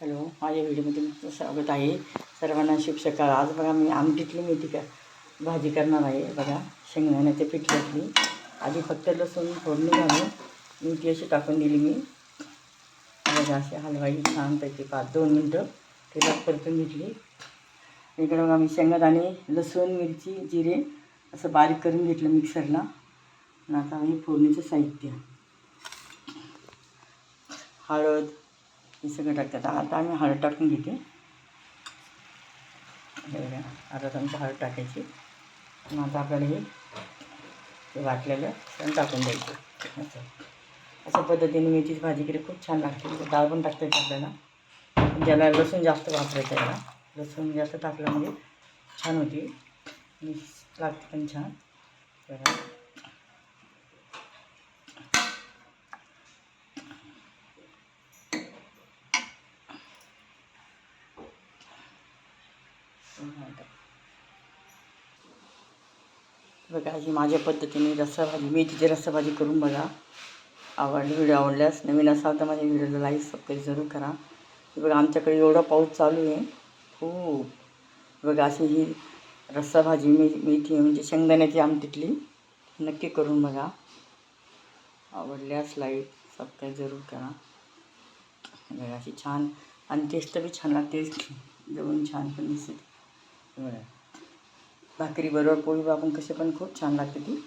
Hello माझ्या व्हिडिओमध्ये तुमचं स्वागत आहे. सर्वांना शुभ सकाळ आज बघा मी आमटीतली मेथी का भाजी करणार आहे. बघा शेंगदाण्याच्या घातली. आधी फक्त लसूण फोडणी घालून मेथी अशी टाकून दिली मी. बघा अशी हलवाई छानपैकी पाच दोन मिनटं तिला परतून घेतली. इकडे बघा मी शेंगदाणे लसूण मिरची जिरे असं बारीक करून घेतलं मिक्सरला. आणि आता हे फोडणीचं साहित्य. हळद हे सगळं टाकतात. आता आम्ही हळद टाकून घेते. हे बघा हळद टाकायची. आणि आता आपल्याला हे ते वाटलेलं पण टाकून द्यायचं. असं. अशा पद्धतीने मेथीची भाजी केली. खूप छान लागते. डाळ पण टाकता येते आपल्याला. पण ज्याला लसूण जास्त वापरायचं याला लसूण जास्त टाकलं म्हणजे छान होती. लागते पण छान. बघा. बघा ही माझ्या पद्धतीने रस्साभाजी मेथीची रस्साभाजी करून बघा. आवडली व्हिडिओ आवडल्यास नवीन असाल तर माझ्या व्हिडिओला लाईक सबस्क्राईब जरूर करा. बघा आमच्याकडे एवढा पाऊस चालू आहे. खूप. बघा अशी ही रस्साभाजी मे मेथी म्हणजे शेंगदाण्याची आमटीतली. नक्की करून बघा. आवडल्यास लाईक सबस्क्राईब जरूर करा. बघा अशी छान. आणि टेस्ट बी छान लागते. जेवण छान पण दिसेल. भाकरी बरोबर पोळी आपण कसे पण खूप छान लागते ती.